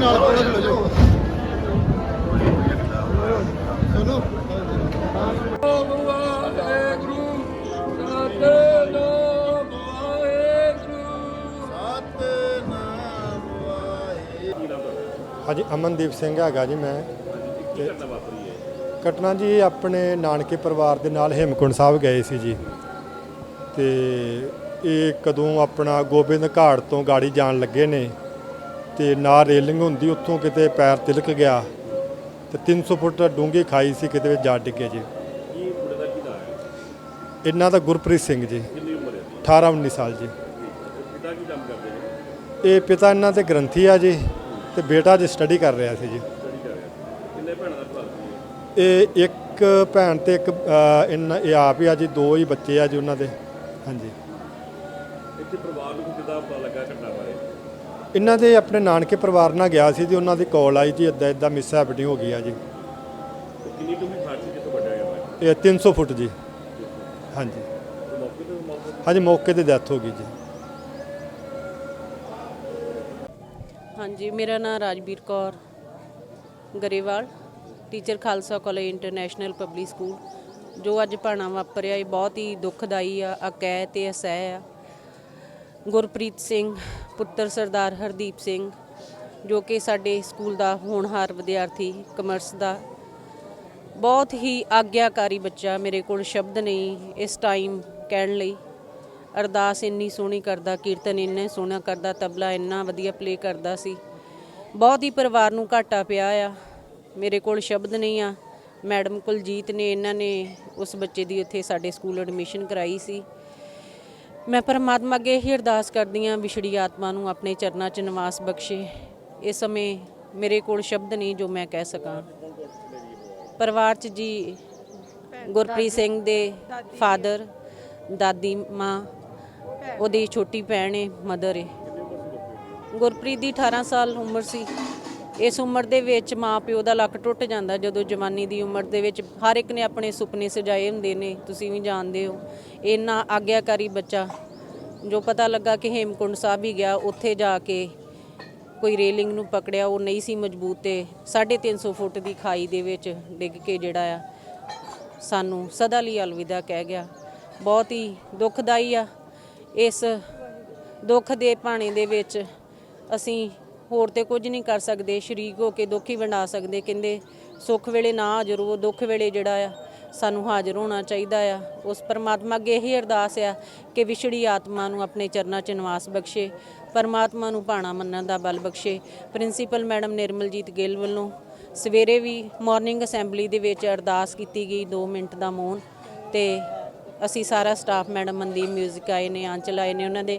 ਜਾਓ ਨਾਲ ਕੋਲ ਚਲੇ ਜਾਓ। ਸੁਣੋ ਹਾਂਜੀ, ਅਮਨਦੀਪ ਸਿੰਘ ਹੈਗਾ ਜੀ ਮੈਂ। ਤੇ ਘਟਨਾ ਜੀ ਆਪਣੇ ਨਾਨਕੇ ਪਰਿਵਾਰ ਦੇ ਨਾਲ ਹੇਮਕੁੰਡ ਸਾਹਿਬ ਗਏ ਸੀ ਜੀ। ਤੇ ਇਹ ਕਦੋਂ ਆਪਣਾ ਗੋਬਿੰਦ ਘਾਟ ਤੋਂ ਗਾੜੀ ਜਾਣ ਲੱਗੇ ਨੇ। ਤੇ ਨਾ ਰੇਲਿੰਗ ਹੁੰਦੀ, ਉੱਥੋਂ ਕਿਤੇ ਪੈਰ ਤਿਲਕ ਗਿਆ ਤੇ 300 ਫੁੱਟ ਡੂੰਘੀ ਖਾਈ ਸੀ, ਕਿਤੇ ਵਿੱਚ ਜਾ ਡਿੱਗੇ ਜੀ। ਕੀ ਮੁੰਡੇ ਦਾ ਕੀ ਨਾਮ ਹੈ ਇਹਨਾਂ ਦਾ ਗੁਰਪ੍ਰੀਤ ਸਿੰਘ ਜੀ ਕਿੰਨੀ ਉਮਰ ਹੈ 18 19 ਸਾਲ ਜੀ। ਪਿਤਾ ਕੀ ਕੰਮ ਕਰਦੇ ਨੇ ਇਹ ਪਿਤਾ ਇਹਨਾਂ ਦੇ ਗ੍ਰੰਥੀ ਆ ਜੀ ਤੇ ਬੇਟਾ ਜੀ ਸਟੱਡੀ ਕਰ ਰਿਹਾ ਸੀ ਜੀ। ਸਟੱਡੀ ਕਰ ਰਿਹਾ ਕਿੰਨੇ ਭੈਣਾਂ ਦਾ ਭਰਾ ਇਹ ਇੱਕ ਭੈਣ ਤੇ ਇੱਕ ਇਹਨਾਂ, ਇਹ ਆਪ ਹੀ ਆ ਜੀ, ਦੋ ਹੀ ਬੱਚੇ ਆ ਜੀ ਉਹਨਾਂ ਦੇ। ਹਾਂਜੀ। ਇੱਥੇ ਪਰਿਵਾਰ ਨੂੰ ਕਿਦਾਂ ਪਤਾ ਲੱਗਾ ਘਟਨਾ ਬਾਰੇ? ਇਹਨਾਂ ਦੇ ਆਪਣੇ ਨਾਨਕੇ ਪਰਿਵਾਰ ਨਾਲ ਗਿਆ ਸੀ ਜੀ ਉਹਨਾਂ ਦੀ ਕਾਲ ਆਈ ਜੀ ਇਦਾਂ ਇਦਾਂ ਮਿਸ ਹੈਪਨਿੰਗ ਹੋ ਗਈ ਆ ਜੀ। ਤੇ ਕਿੰਨੀ ਵਾ ਇਹ 300 ਫੁੱਟ ਜੀ। ਹਾਂਜੀ। ਤੇ ਤੇ ਤੇ ਹਾਂਜੀ ਮੌਕੇ ਤੇ ਡੈਥ ਹੋ ਗਈ ਜੀ। ਹਾਂਜੀ ਮੇਰਾ ਨਾਮ Rajveer Kaur Grewal teacher Khalsa college international public school. ਜੋ ਅੱਜ ਭਾਣਾ ਵਾਪਰਿਆ ਇਹ ਬਹੁਤ ਹੀ ਦੁਖਦਾਈ ਆ ਅਕੈ ਤੇ ਅਸਹਿ ਆ। ਗੁਰਪ੍ਰੀਤ ਸਿੰਘ, ਪੁੱਤਰ ਸਰਦਾਰ ਹਰਦੀਪ ਸਿੰਘ, ਜੋ ਕਿ ਸਾਡੇ ਸਕੂਲ ਦਾ ਹੋਣਹਾਰ ਵਿਦਿਆਰਥੀ ਕਮਰਸ ਦਾ। ਬਹੁਤ ਹੀ ਆਗਿਆਕਾਰੀ ਬੱਚਾ ਮੇਰੇ ਕੋਲ ਸ਼ਬਦ ਨਹੀਂ ਇਸ ਟਾਈਮ ਕਹਿਣ ਲਈ। ਅਰਦਾਸ ਇੰਨੀ ਸੋਹਣੀ ਕਰਦਾ, ਕੀਰਤਨ ਇੰਨੇ ਸੋਹਣਾ ਕਰਦਾ, ਤਬਲਾ ਇੰਨਾ ਵਧੀਆ ਪਲੇ ਕਰਦਾ ਸੀ। ਬਹੁਤ ਹੀ ਪਰਿਵਾਰ ਨੂੰ ਘਾਟਾ ਪਿਆ ਆ। ਮੇਰੇ ਕੋਲ ਸ਼ਬਦ ਨਹੀਂ ਆ। ਮੈਡਮ ਕੁਲਜੀਤ ਨੇ, ਇਹਨਾਂ ਨੇ ਉਸ ਬੱਚੇ ਦੀ ਉੱਥੇ ਸਾਡੇ ਸਕੂਲ ਐਡਮਿਸ਼ਨ ਕਰਾਈ ਸੀ। ਮੈਂ ਪਰਮਾਤਮਾ ਅੱਗੇ ਹੀ ਅਰਦਾਸ ਕਰਦੀ ਹਾਂ ਵਿਛੜੀ ਆਤਮਾ ਨੂੰ ਆਪਣੇ ਚਰਨਾਂ 'ਚ ਨਿਵਾਸ ਬਖਸ਼ੇ। ਇਸ ਸਮੇਂ ਮੇਰੇ ਕੋਲ ਸ਼ਬਦ ਨਹੀਂ ਜੋ ਮੈਂ ਕਹਿ ਸਕਾਂ। ਪਰਿਵਾਰ 'ਚ ਜੀ ਗੁਰਪ੍ਰੀਤ ਸਿੰਘ ਦੇ ਫਾਦਰ, ਦਾਦੀ, ਮਾਂ, ਉਹਦੀ ਛੋਟੀ ਭੈਣ ਹੈ ਮਦਰ ਹੈ ਗੁਰਪ੍ਰੀਤ ਦੀ 18 ਸਾਲ ਉਮਰ ਸੀ। ਇਸ ਉਮਰ ਦੇ ਵਿੱਚ ਮਾਂ ਪਿਓ ਦਾ ਲੱਕ ਟੁੱਟ ਜਾਂਦਾ ਜਦੋਂ ਜਵਾਨੀ ਦੀ ਉਮਰ ਦੇ ਵਿੱਚ ਹਰ ਇੱਕ ਨੇ ਆਪਣੇ ਸੁਪਨੇ ਸਜਾਏ ਹੁੰਦੇ ਨੇ, ਤੁਸੀਂ ਵੀ ਜਾਣਦੇ ਹੋ। ਇੰਨਾ ਆਗਿਆਕਾਰੀ ਬੱਚਾ, ਜੋ ਪਤਾ ਲੱਗਾ ਕਿ ਹੇਮਕੁੰਡ ਸਾਹਿਬ ਹੀ ਗਿਆ, ਉੱਥੇ ਜਾ ਕੇ ਕੋਈ ਰੇਲਿੰਗ ਨੂੰ ਪਕੜਿਆ, ਉਹ ਨਹੀਂ ਸੀ ਮਜ਼ਬੂਤ ਤੇ 350 ਫੁੱਟ ਦੀ ਖਾਈ ਦੇ ਵਿੱਚ ਡਿੱਗ ਕੇ ਜਿਹੜਾ ਆ, ਸਾਨੂੰ ਸਦਾ ਲਈ ਅਲਵਿਦਾ ਕਹਿ ਗਿਆ। ਬਹੁਤ ਹੀ ਦੁਖਦਾਈ ਆ। ਇਸ ਦੁੱਖ ਦੇ ਭਾਣੇ ਦੇ ਵਿੱਚ ਅਸੀਂ ਹੋਰ ਤੇ ਕੁਝ ਨਹੀਂ ਕਰ ਸਕਦੇ, ਸ਼ਰੀਕ ਹੋ ਕੇ ਦੁੱਖ ਹੀ ਵੰਡਾ ਸਕਦੇ, ਕਹਿੰਦੇ ਸੁੱਖ ਵੇਲੇ ਨਾ ਹਾਜ਼ਰ ਹੋ ਦੁੱਖ ਵੇਲੇ ਜਿਹੜਾ ਆ, ਸਾਨੂੰ ਹਾਜ਼ਰ ਹੋਣਾ ਚਾਹੀਦਾ ਆ। ਉਸ ਪਰਮਾਤਮਾ ਅੱਗੇ ਇਹੀ ਅਰਦਾਸ ਆ ਕਿ ਵਿਛੜੀ ਆਤਮਾ ਨੂੰ ਆਪਣੇ ਚਰਨਾਂ 'ਚ ਨਿਵਾਸ ਬਖਸ਼ੇ, ਪਰਮਾਤਮਾ ਨੂੰ ਭਾਣਾ ਮੰਨਣ ਦਾ ਬਲ ਬਖਸ਼ੇ। ਪ੍ਰਿੰਸੀਪਲ ਮੈਡਮ ਨਿਰਮਲਜੀਤ ਗਿੱਲ ਵੱਲੋਂ ਸਵੇਰੇ ਵੀ ਮਾਰਨਿੰਗ ਅਸੈਂਬਲੀ ਦੇ ਵਿੱਚ ਅਰਦਾਸ ਕੀਤੀ ਗਈ 2 ਮਿੰਟ ਦਾ ਮੌਨ, ਤੇ ਅਸੀਂ ਸਾਰਾ ਸਟਾਫ ਮੈਡਮ ਮਨਦੀਪ 뮤직 ਆਏ ਨੇ ਆਂਚਲ ਆਏ ਨੇ, ਉਹਨਾਂ ਦੇ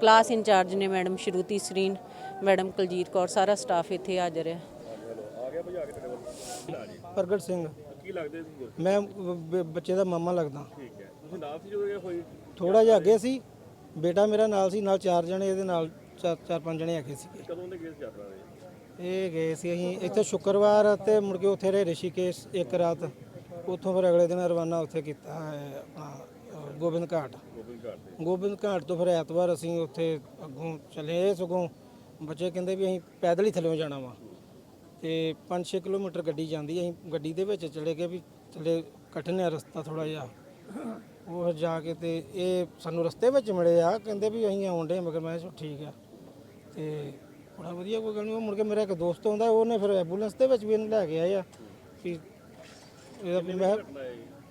ਕਲਾਸ ਇੰਚਾਰਜ ਨੇ ਮੈਡਮ ਸ਼ਰੂਤੀ ਸਰੀਨ ਮੈਡਮ ਕੁਲਜੀਤ ਕੌਰ ਸਾਰਾ ਸਟਾਫ ਇੱਥੇ ਹਾਜ਼ਰ ਹੈ। ਪ੍ਰਗਟ ਸਿੰਘ। ਕੀ ਲੱਗਦੇ ਸੀ ਮੈਂ ਬ- ਬ- ਬੱਚੇ ਦਾ ਮਾਮਾ ਲੱਗਦਾ। ਠੀਕ ਹੈ। ਤੁਸੀਂ ਨਾਲ ਸੀ ਜਦੋਂ ਇਹ ਹੋਈ? ਥੋੜਾ ਜਿਹਾ ਅੱਗੇ ਸੀ। ਬੇਟਾ ਮੇਰਾ ਨਾਲ ਸੀ ਨਾਲ ਚਾਰ ਜਣੇ ਇਹਦੇ ਨਾਲ ਚਾਰ ਚਾਰ ਪੰਜ ਜਣੇ ਅੱਗੇ ਸੀਗੇ। ਕਦੋਂ ਦੇ ਗਏ ਸੀ ਯਾਤਰਾ ਦੇ ਇਹ ਗਏ ਸੀ ਅਸੀਂ ਇੱਥੇ ਸ਼ੁੱਕਰਵਾਰ ਤੇ ਮੁੜ ਕੇ ਉੱਥੇ ਰਹੇ ਰਿਸ਼ੀਕੇਸ਼ ਇੱਕ ਰਾਤ। ਉੱਥੋਂ ਫਿਰ ਅਗਲੇ ਦਿਨ ਰਵਾਨਾ ਉੱਥੇ ਕੀਤਾ ਹੈ ਆਪਣਾ ਅ, ਗੋਬਿੰਦ ਘਾਟ। ਗੋਬਿੰਦ ਘਾਟ ਤੇ। ਗੋਬਿੰਦ ਘਾਟ ਤੋਂ ਫਿਰ ਐਤਵਾਰ ਅਸੀਂ ਉੱਥੇ ਅੱਗੋਂ ਚੱਲੇ ਇਹ ਸਗੋਂ। ਬੱਚੇ ਕਹਿੰਦੇ ਵੀ ਅਸੀਂ ਪੈਦਲ ਹੀ ਥੱਲੇ ਜਾਣਾ ਵਾ। ਤੇ 5-6 ਕਿਲੋਮੀਟਰ ਗੱਡੀ ਜਾਂਦੀ ਅਸੀਂ ਗੱਡੀ ਦੇ ਵਿੱਚ ਚਲੇ ਗਏ ਵੀ ਥੱਲੇ ਕਠਿਨ ਆ ਰਸਤਾ ਥੋੜਾ ਜਿਹਾ। ਉਹ ਜਾ ਕੇ ਤੇ ਇਹ ਸਾਨੂੰ ਰਸਤੇ ਵਿੱਚ ਮਿਲੇ ਆ, ਕਹਿੰਦੇ ਵੀ ਅਸੀਂ ਆਉਣ ਆਉਂਦੇ ਮਗਰ ਮੈਂ ਕਿਹਾ ਠੀਕ ਆ। ਤੇ ਬੜਾ ਵਧੀਆ ਕੋਈ ਗੱਲ ਨਹੀਂ ਉਹ ਮੁੜ ਕੇ ਮੇਰਾ ਇੱਕ ਦੋਸਤ ਆਉਂਦਾ, ਉਹਨੇ ਫਿਰ ਐਂਬੂਲੈਂਸ ਦੇ ਵਿੱਚ ਵੀ ਇਹਨੂੰ ਲੈ ਕੇ ਆਏ ਆ ਵੀ ਇਹਦਾ ਵੀ ਮੈਂ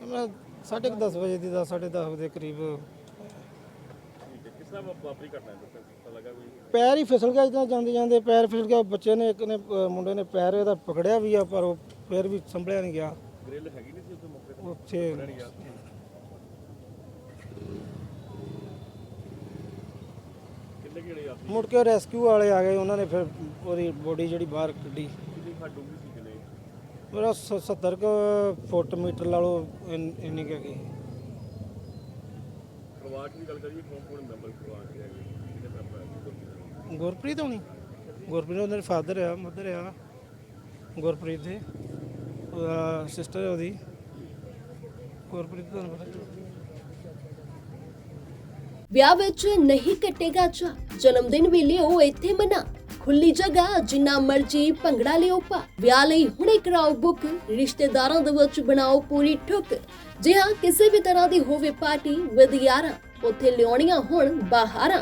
ਮੈਂ ਸਾਢੇ ਕੁ ਦਸ ਵਜੇ ਦੀ 10 10:30 ਵਜੇ ਦੇ ਕਰੀਬ। ਕਿਸ ਤਰ੍ਹਾਂ ਵਾਪਰੀ ਘਟਨਾ ਹੈ ਲੱਗਾ ਕੋਈ? ਪੈਰ ਹੀ ਫਿਸਲ ਗਿਆ ਜਿੱਦਾਂ ਜਾਂਦੇ ਜਾਂਦੇ ਪੈਰ ਫਿਸਲ ਗਿਆ ਬੱਚੇ ਨੇ ਇੱਕ ਨੇ ਅ, ਮੁੰਡੇ ਨੇ ਪੈਰ ਇਹਦਾ ਪਕੜਿਆ ਵੀ ਆ ਪਰ ਉਹ ਫਿਰ ਵੀ ਸੰਭਲਿਆ ਨਹੀਂ ਗਿਆ। ਗ੍ਰਿਲ ਹੈਗੀ ਨਹੀਂ ਸੀ ਉੱਥੇ ਮੌਕੇ ਤੇ? ਉੱਥੇ ਨਹੀਂ ਗਿਆ। ਕਿੰਨੇ ਕਿਹੜੇ ਯਾਤਰੀ ਮੁੜ ਕੇ ਰੈਸਕਿਊ ਵਾਲੇ ਆ ਗਏ ਉਹਨਾਂ ਨੇ ਫਿਰ ਉਹਦੀ ਬੋਡੀ ਜਿਹੜੀ ਬਾਹਰ ਕੱਢੀ। ਕਿੰਨੀ ਖਾਟ ਡੂੰਘੀ ਸੀ ਕਿੰਨੇ? ਮੇਰਾ 70 ਕੁ ਫੁੱਟ ਮੀਟਰ ਲਾ ਲਓ ਇੰਨ- ਇੰਨੀ ਕੁ ਹੈਗੀ। ਪਰਿਵਾਰ ਦੀ ਗੱਲ ਕਰੀਏ ਕੌਣ ਕੌਣ ਮੈਂਬਰ ਪਰਿਵਾਰ ਦੇ ਹੈਗੇ ਗੁਰਪ੍ਰੀਤ ਹੋਣੀ। ਗੁਰਪ੍ਰੀਤ ਉਹਨਾਂ ਦੇ ਫਾਦਰ ਆ ਮਦਰ ਆ। ਗੁਰਪ੍ਰੀਤ ਦੇ। ਉਹਦਾ ਸਿਸਟਰ ਹੈ ਉਹਦੀ। ਗੁਰਪ੍ਰੀਤ ਤੁਹਾਨੂੰ ਪਤਾ। ਵਿਆਹ ਵਿੱਚ ਨਹੀਂ ਕੱਟੇਗਾ ਚਾ ਜਨਮ ਦਿਨ ਵੇਲੇ ਉਹ ਇੱਥੇ ਮਨਾ। ਖੁੱਲੀ ਜਗ੍ਹਾ, ਜਿੰਨਾ ਮਰਜ਼ੀ ਭੰਗੜਾ ਲਿਓ ਪਾ ਵਿਆਹ ਲਈ ਹੁਣੇ ਕਰਾਓ ਬੁੱਕ ਰਿਸ਼ਤੇਦਾਰਾਂ ਦੇ ਵਿੱਚ ਬਣਾਓ ਪੂਰੀ ਠੁੱਕ। ਜੇ ਹਾਂ ਕਿਸੇ ਵੀ ਤਰ੍ਹਾਂ ਦੀ ਹੋਵੇ ਪਾਰਟੀ ਵਿਦ ਯਾਰਾਂ ਉੱਥੇ ਲਿਆਉਣੀਆਂ ਹੁਣ ਬਾਹਰਾਂ